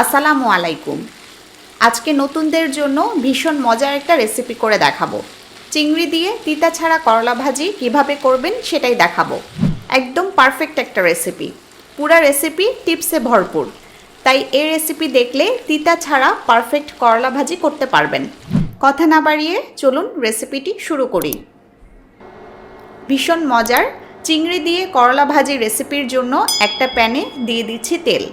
আসসালামু আলাইকুম। আজকে নতুনদের জন্য ভীষণ মজার একটা রেসিপি করে দেখাবো। চিংড়ি দিয়ে তিতা ছাড়া করলা ভাজি কীভাবে করবেন সেটাই দেখাবো। একদম পারফেক্ট একটা রেসিপি পুরা রেসিপি টিপসে ভরপুর। তাই এই রেসিপি দেখলে তিতা ছাড়া পারফেক্ট করলা ভাজি করতে পারবেন। কথা না বাড়িয়ে চলুন রেসিপিটি শুরু করি। ভীষণ মজার। চিংড়ি দিয়ে করলা ভাজি রেসিপির জন্য একটা প্যানে দিয়ে দিচ্ছি তেল।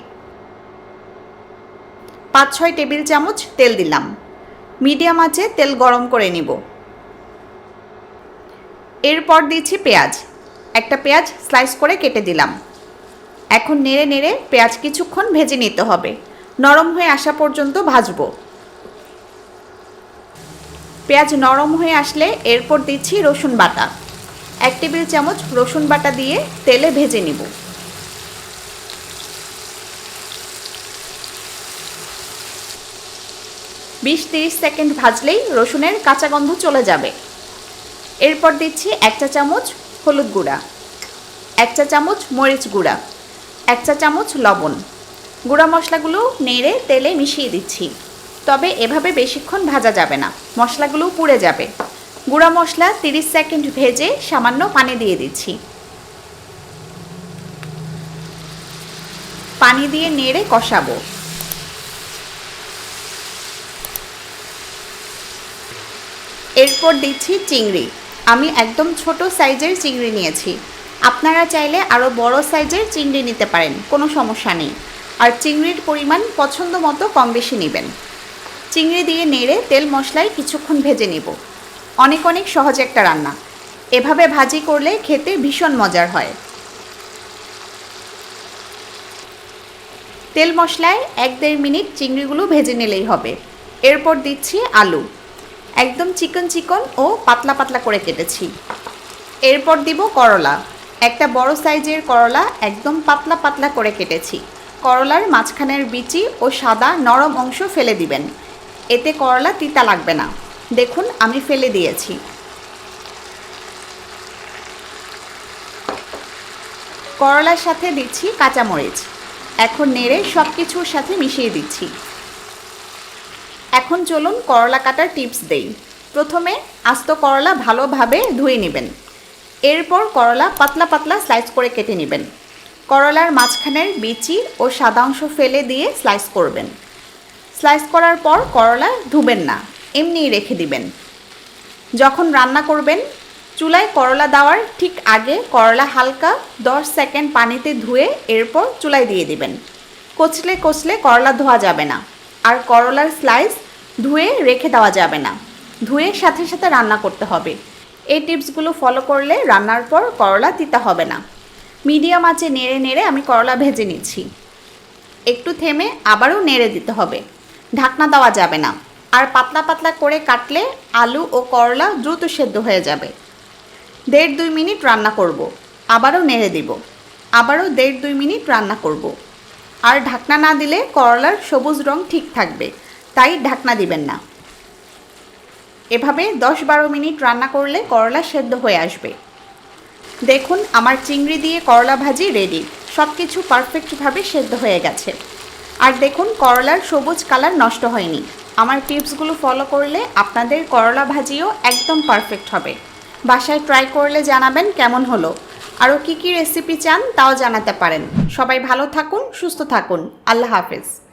পাঁচ ছয় টেবিল চামচ তেল দিলাম। মিডিয়াম আঁচে তেল গরম করে নিব। এরপর দিচ্ছি পেঁয়াজ। একটা পেঁয়াজ স্লাইস করে কেটে দিলাম। এখন নেড়ে নেড়ে পেঁয়াজ কিছুক্ষণ ভেজে নিতে হবে। নরম হয়ে আসা পর্যন্ত ভাজবো। পেঁয়াজ নরম হয়ে আসলে এরপর দিচ্ছি রসুন বাটা। এক টেবিল চামচ রসুন বাটা দিয়ে তেলে ভেজে নিব। বিশ তিরিশ সেকেন্ড ভাজলেই রসুনের কাঁচা গন্ধ চলে যাবে। এরপর দিচ্ছি এক চা চামচ হলুদ গুঁড়া, এক চা চামচ মরিচ গুঁড়া, এক চা চামচ লবণ। গুঁড়া মশলাগুলো নেড়ে তেলে মিশিয়ে দিচ্ছি। তবে এভাবে বেশিক্ষণ ভাজা যাবে না, মশলাগুলো পুড়ে যাবে। গুঁড়া মশলা তিরিশ সেকেন্ড ভেজে সামান্য পানি দিয়ে দিচ্ছি। পানি দিয়ে নেড়ে কষাবো। এরপর দিচ্ছি চিংড়ি। আমি একদম ছোট সাইজের চিংড়ি নিয়েছি। আপনারা চাইলে আরও বড় সাইজের চিংড়ি নিতে পারেন, কোনো সমস্যা নেই। আর চিংড়ির পরিমাণ পছন্দ মতো কম বেশি নেবেন। চিংড়ি দিয়ে নেড়ে তেল মশলায় কিছুক্ষণ ভেজে নেব। অনেক অনেক সহজ একটা রান্না। এভাবে ভাজি করলে খেতে ভীষণ মজার হয়। তেল মশলায় এক দেড় মিনিট চিংড়িগুলো ভেজে নিলেই হবে। এরপর দিচ্ছি আলু। একদম চিকন চিকন ও পাতলা পাতলা করে কেটেছি। এরপর দিব করলা। একটা বড় সাইজের করলা একদম পাতলা পাতলা করে কেটেছি। করলার মাঝখানের বিচি ও সাদা নরম অংশ ফেলে দিবেন। এতে করলা তিতা লাগবে না। দেখুন, আমি ফেলে দিয়েছি। করলার সাথে দিচ্ছি কাঁচামরিচ। এখন নেড়ে সব কিছুর সাথে মিশিয়ে দিচ্ছি। এখন চলুন করলা কাটার টিপস দেই। প্রথমে আস্ত করলা ভালোভাবে ধুয়ে নেবেন। এরপর করলা পাতলা পাতলা স্লাইস করে কেটে নেবেন। করলার মাঝখানের বিচি ও সাদা অংশ ফেলে দিয়ে স্লাইস করবেন। স্লাইস করার পর করলা ধুবেন না, এমনিই রেখে দিবেন। যখন রান্না করবেন, চুলায় করলা দেওয়ার ঠিক আগে করলা হালকা দশ সেকেন্ড পানিতে ধুয়ে এরপর চুলায় দিয়ে দিবেন। কচলে কচলে করলা ধোয়া যাবে না। আর করলার স্লাইস ধুয়ে রেখে দেওয়া যাবে না। ধুয়ে সাথে সাথে রান্না করতে হবে। এই টিপসগুলো ফলো করলে রান্নার পর করলা তিতা হবে না। মিডিয়াম আঁচে নেড়ে নেড়ে আমি করলা ভেজে নিচ্ছি। একটু থেমে আবারও নেড়ে দিতে হবে। ঢাকনা দেওয়া যাবে না। আর পাতলা পাতলা করে কাটলে আলু ও করলা দ্রুত সেদ্ধ হয়ে যাবে। দেড় দুই মিনিট রান্না করব। আবারও নেড়ে দিব। আবারও দেড় দুই মিনিট রান্না করব। আর ঢাকনা না দিলে করলার সবুজ রং ঠিক থাকবে। তাই ঢাকনা দিবেন না। এভাবে দশ বারো মিনিট রান্না করলে করলা সেদ্ধ হয়ে আসবে। দেখুন, আমার চিংড়ি দিয়ে করলা ভাজি রেডি সব কিছু পারফেক্টভাবে সেদ্ধ হয়ে গেছে। আর দেখুন, করলার সবুজ কালার নষ্ট হয়নি। আমার টিপসগুলো ফলো করলে আপনাদের করলা ভাজিও একদম পারফেক্ট হবে। বাসায় ট্রাই করলে জানাবেন কেমন হলো। আরও কী কী রেসিপি চান তাও জানাতে পারেন। সবাই ভালো থাকুন, সুস্থ থাকুন। আল্লাহ হাফেজ।